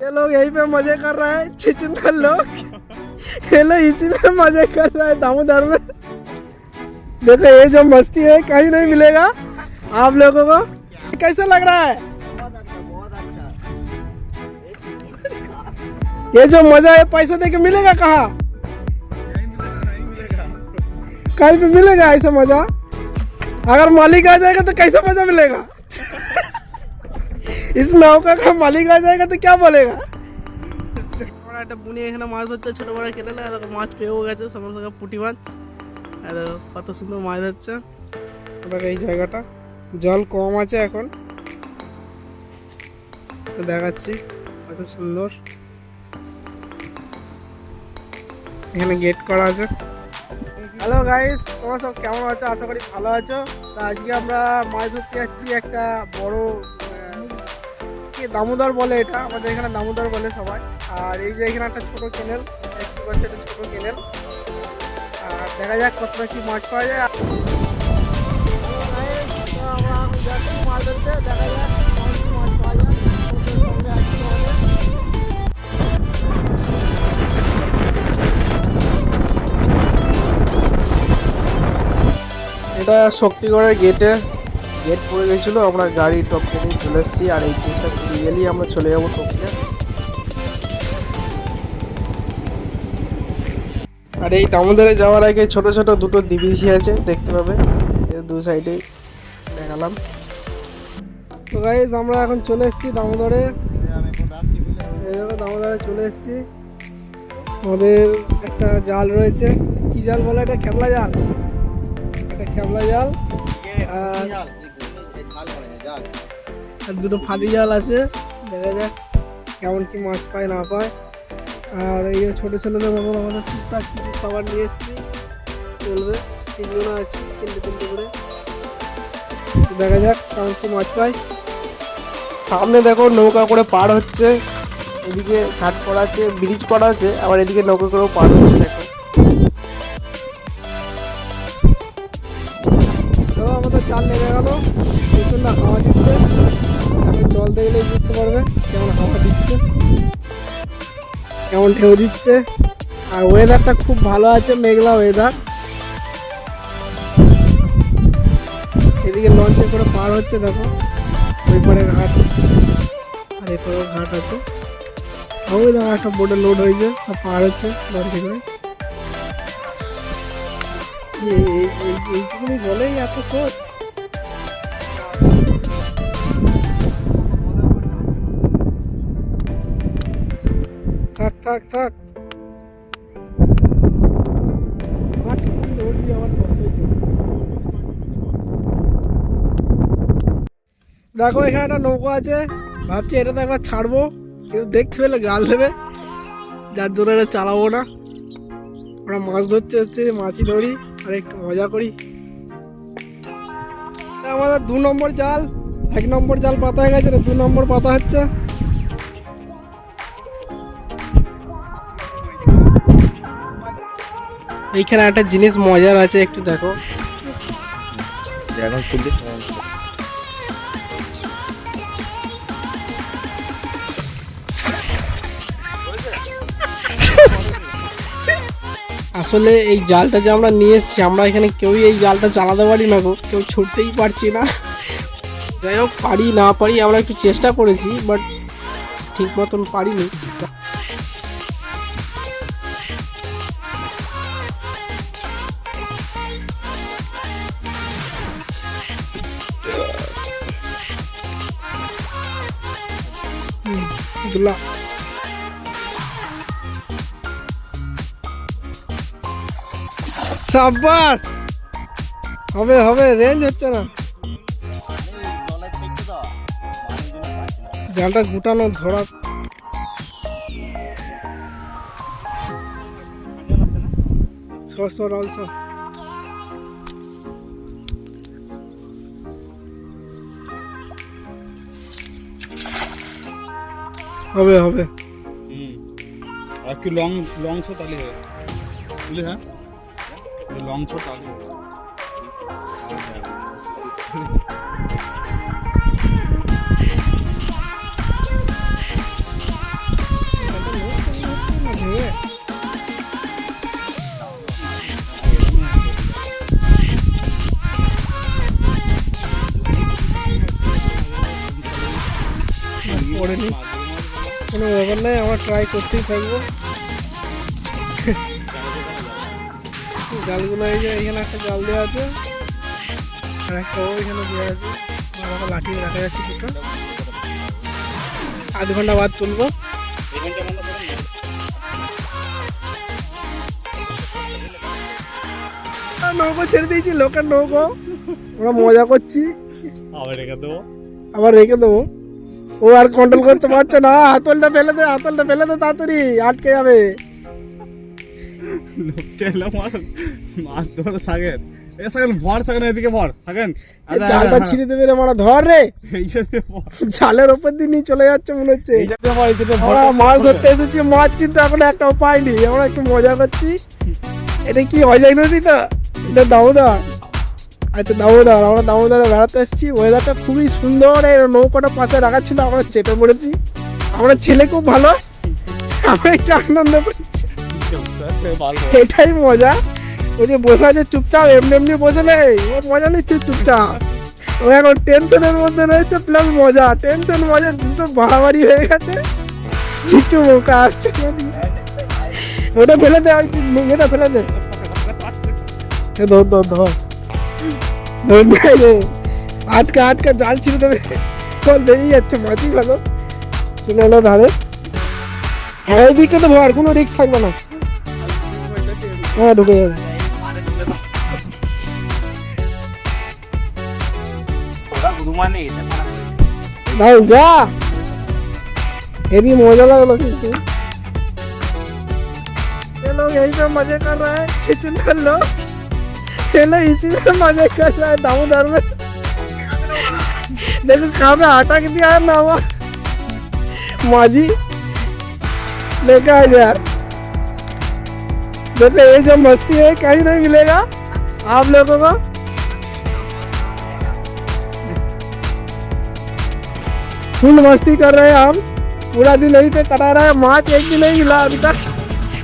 ये लोग यहीं पे मज़े कर रहा है छिचिंदर लोग। ये लोग इसी में मज़े कर रहा है, दामोदर में। देखो, ये जो मस्ती है, कहीं नहीं मिलेगा आप लोगों को। कैसा लग रहा है? ये जो मज़ा है, पैसा दे के मिलेगा कहाँ? कहीं पे मिलेगा ऐसा मज़ा? अगर मालिक आ जाएगा तो कैसा मज़ा मिलेगा? इस নৌকা का মালিক आ जाएगा तो क्या बोलेगा আমরা একটা বুনি এখানে মাছ ধরছে ছোট বড় কেটে না দেখো মাছ পেয়েও গেছে সঙ্গে সঙ্গে পুঁটি মাছ আর দেখো কত সুন্দর মাছ ধরছে দেখো এই জায়গাটা জল কম আছে এখন তো দেখাচ্ছি কত সুন্দর এখানে গেট করা আছে হ্যালো গাইস তোমরা সব কেমন আছো আশা করি ভালো আছো তা আজকে আমরা মাছ ধরতে যাচ্ছি একটা বড় কি দামোদর বলে, এটা আমাদের এখানে দামোদর বলে সবাই। আর এই যে এখানে একটা ছোট কেনেল দেখতে একটা ছোট কেনেল আর দেখা যাক কতটা কি মাছ পাওয়া যায়। আমরা মাছ ধরতে দেখা যাক মাছ পাওয়া যায়। এটা শক্তিগড়ের গেটে গেট পড়ে গেছিল, আমরা গাড়ি টপকে নিয়ে চলে এসেছি, আর এই গেটটা গেলেই আমরা চলে যাব টপকে। আর এই দামোদরে যাওয়ার আগে ছোট ছোট দুটো দিবিসি আছে, দেখতে পাবে। দু সাইডে দেখালাম। তো গাইজ আমরা এখন চলে এসেছি দামোদরে। দামোদরে চলে এসেছি। আমাদের একটা জাল রয়েছে। কি জাল বলে এটা? খেপলা জাল? একটা খেপলা জাল। আর আর দুটো ফাঁদি জাল আছে দেখা যাক কেমন কি মাছ পায় না পায়। আর এই ছোটো ছেলেদের মতন আমাদের টুকটাক কিছু খাবার নিয়ে এসেছি। চলবে তিনজন আছে তিনটে তিনটে করে। দেখা যাক কেমন কি মাছ পায়। সামনে দেখো নৌকা করে পার হচ্ছে এদিকে ঘাট করা আছে ব্রিজ করা আছে আবার এদিকে নৌকা করেও পার হচ্ছে দেখো। কেমন ঢেউ দিচ্ছে। আর ওয়েদারটা খুব ভালো আছে, মেঘলা ওয়েদার এদিকে লঞ্চে করে পার হচ্ছে, দেখো। ওই ঘাট। আর এপারেও ঘাট আছে। ওই দেখো, একটা বোটে লোড হয়েছে সব পার হচ্ছে লঞ্চে করে। এই- এই- এই- এইটুকুনি বলেই এত সোচ থাক থাক। দেখো, এখানে একটা নৌকা আছে। ভাবছি এটা তো একবার ছাড়বো কেউ দেখতে পেলে গাল দেবে। যার জন্য এটা চালাবো না। আমরা মাছ ধরতে হচ্ছে মাছই ধরি, আর একটু মজা করি। আমাদের দু নম্বর জাল, এক নম্বর জাল পাতা হয়ে গেছে দু নম্বর পাতা হচ্ছে। এইখানে একটা জিনিস মজার আছে একটু দেখো। এখন খুলতে আসলে এই জালটা যে আমরা নিয়ে এসেছি আমরা এখানে কেউই এই জালটা চালাতে পারি না গো কেউ ছুটতেই পারছি না। যাই হোক পারি না পারি আমরা একটু চেষ্টা করেছি বাট ঠিক মতন পারিনি। হুম, দুলা সাব্বাস হবে হবে রেঞ্জ হচ্ছে না। জালটা গুটানো ধরা। সর সর অলসা হবে হবে হুম আর কি লং লং শো তালি হবে বুঝলি হ্যাঁ লং শো তালি পড়েনি কোনো ব্যাপার নেই আমরা ট্রাই করতেই থাকব। জালগুলো এই যে এখানে একটা জাল দেওয়া আছে আর একটা ওইখানে দেওয়া আছে। আমাকে লাঠি রাখা যাচ্ছে দুটো। আধ ঘণ্টা বাদ তুলবো। নৌকো ছেড়ে দিয়েছি লোকের নৌকো। আমরা মজা করছি। আবার রেখে দেবো। আবার রেখে দেবো। ও আর কন্ট্রোল করতে পারছে না। হাতলটা ফেলে দে হাতলটা ফেলে দে তাড়াতাড়ি আটকে যাবে। লোকটা এলাম আর মাছ ধরে সাগের এ সাগেন ভর সাগেন এদিকে ভর সাগেন। জালটা ছিঁড়ে দেবে রে মানে ধর রে। জালের ওপর দিয়ে নিয়ে চলে যাচ্ছে মনে হচ্ছে। আমরা মাছ ধরতে এসেছি মাছ কিন্তু এখন একটা পাইনি আমরা একটু মজা করছি। এটা কি অজয় নদী তো এটা দামোদর আচ্ছা দামোদর আমরা দামোদরে বেড়াতে এসেছি। ওয়েদারটা খুবই সুন্দর, এই নৌকাটা পাশে রাখা ছিল, আমরা চেপে পড়েছি। আমরা ছেলে খুব ভালো, আমরা একটু আনন্দ করছি এটাই মজা। ওই যে বসে আছে চুপচাপ, এমনি এমনি বসে নেই। ও মজা নিচ্ছে চুপচাপ। ও এখন টেনশনের মধ্যে রয়েছে প্লাস মজা। টেনশন মজা, দুটো বাড়াবাড়ি হয়ে গেছে। কিছু মুখে আসছে ওটা ফেলে দে, ওই এটা ফেলে দে। ধর ধর ধর। আটকা আটকা জাল ছিঁড়ে দেবে কল বেরিয়ে যাচ্ছে মাছই ভালো চলে এলো ধারে হ্যাঁ এই দিকটা তো ভর কোনো রিস্ক থাকবে না হ্যাঁ ঢুকে যাবে ভাই যা हेवी मजा लगा लोग इसको ये लोग यही पे मजे कर रहे हैं खिचन कर लो लोग इसी में मज़े कर रहे हैं दामोदर में। देखो कहाँ पे आटा के दिया है ना वो माजी लेकर आ यार। देखो, ये जो मस्ती है कहीं नहीं मिलेगा आप लोगों को? फुल मस्ती कर रहे हैं हम। पूरा दिन यहीं पे कटा रहा है माछ एक भी नहीं मिला अभी तक।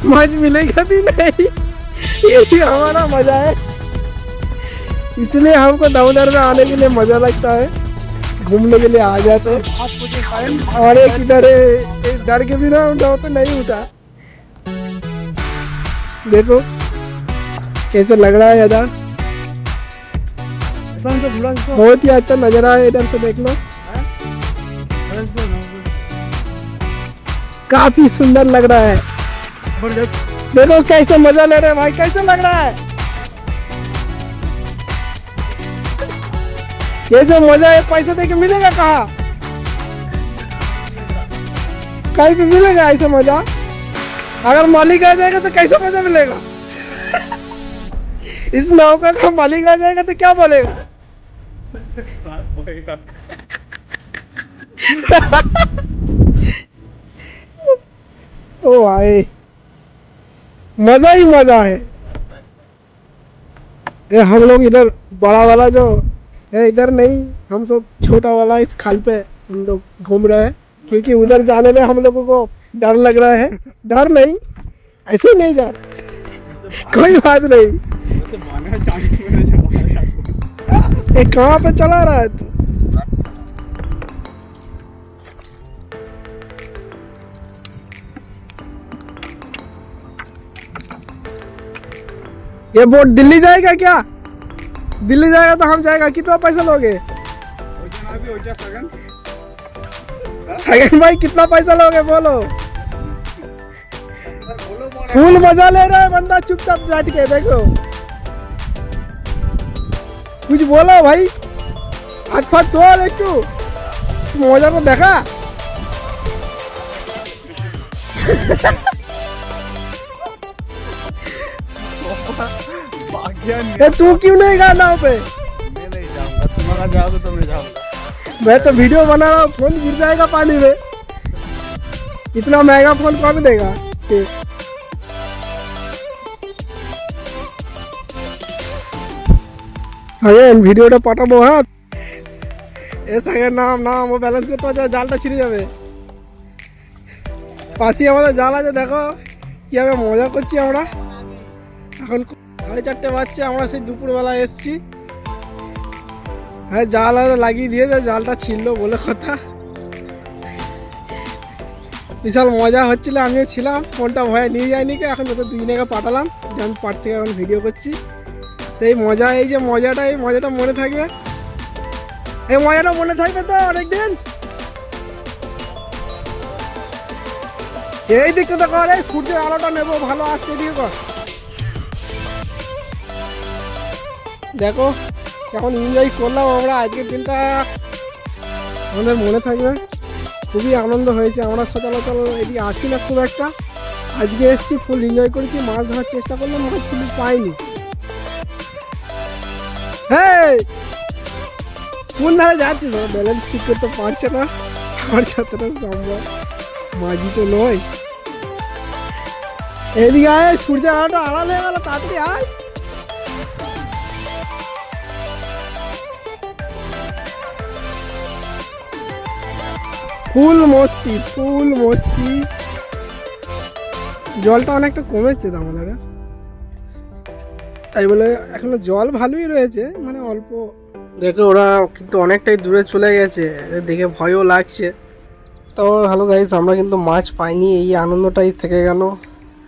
माछ मिलेगा भी नहीं। ये भी हमारा मज़ा है। इसलिए हमको दामोदर में आने के लिए मज़ा लगता है, घूमने के लिए आ जाते हैं। और एक इधर डर के बिना नाव पे नहीं उठा। देखो, कैसे लग रहा है इधर? बहुत ही अच्छा नज़ारा है इधर से देख लो काफ़ी सुंदर लग रहा है। देखो, कैसे मज़ा ले रहे हैं भाई, कैसे लग रहा है? ये जो मज़ा है, पैसे दे के मिलेगा कहा? कहीं पे मिलेगा ऐसा मज़ा? अगर मालिक आ जाएगा तो कैसे मज़ा मिलेगा? इस नौका का मालिक आ जाएगा तो क्या बोलेगा? ओ मज़ा ही मज़ा है। ये हम लोग इधर बड़ा वाला जो इधर नहीं, हम सब छोटा वाला इस खाल पे हम लोग घूम रहे हैं, क्योंकि उधर जाने में हम लोगों को डर लग रहा है। डर नहीं, ऐसे ही नहीं जा कोई बात नहीं। कहाँ पे चला रहा है तू? ये बोट दिल्ली जाएगा क्या? दिल्ली जाएगा तो हम जाएगा। कितना पैसा लोगे? सगन भाई, कितना पैसा लोगे बोलो? फूल मज़ा ले रहा है बंदा, चुपचाप बैठ के देखो। कुछ बोलो भाई। अच्छा तो। एकटू मज़ा तो देखा। ए, तू क्यों नहीं गा नाव पे मैं नहीं जाऊंगा तुम अगर जाओगे तो मैं जाऊंगा मैं तो वीडियो बना रहा हूँ फोन गिर जाएगा पानी में इतना महंगा फोन कौन देगा कि সাগেন ভিডিওটা পাঠাবো হ্যাঁ এ সাগের নাম নাম ও ব্যালেন্স করতে পারছে না, জালটা ছিঁড়ে যাবে পাশে আমাদের জাল আছে দেখো কীভাবে মজা করছি আমরা এখন সাড়ে চারটে বাজছে, আমরা সেই দুপুরবেলা এসছি। হ্যাঁ জাল আর লাগিয়ে দিয়েছে, জালটা ছিল বলে কথা। বিশাল মজা হচ্ছিল, আমিও ছিলাম, ফোনটা ভয়ে নিয়ে যায়নি কে, এখন যত দুই জায়গায় পাঠালাম, যে আমি পার থেকে এখন ভিডিও করছি। সেই মজা, এই যে মজাটা, এই মজাটা মনে থাকবে। এই মজাটা মনে থাকবে তো অনেকদিন। এই দিকটা কর, এই সূর্যের আলোটা নেব, ভালো আসছে, এদিকে কর। দেখো, কেমন এনজয় করলাম আমরা আজকের দিনটা। আমাদের মনে থাকবে। খুবই আনন্দ হয়েছে। আমরা সচরাচর এদিকে আসি না খুব একটা। আজকে এসেছি ফুল এনজয় করেছি। মাছ ধরার চেষ্টা করলাম মাছ কিন্তু পাইনি। হ্যাঁ কোন ধারে যাচ্ছিস? ব্যালেন্স ঠিক করতে পারছে না। আমার যতটা সম্ভব। মাঝি তো নয়। এদিকে আয়, সূর্যের আলোটা আড়াল হয়ে গেল, তাড়াতাড়ি আয়। ফুল মস্তি ফুল মস্তি। জলটা অনেকটা কমেছে তো আমাদের তাই বলে এখনও জল ভালোই রয়েছে মানে অল্প। দেখে, ওরা কিন্তু অনেকটাই দূরে চলে গেছে দেখে ভয়ও লাগছে। তো ভালো গাইস আমরা কিন্তু মাছ পাইনি, এই আনন্দটাই থেকে গেল।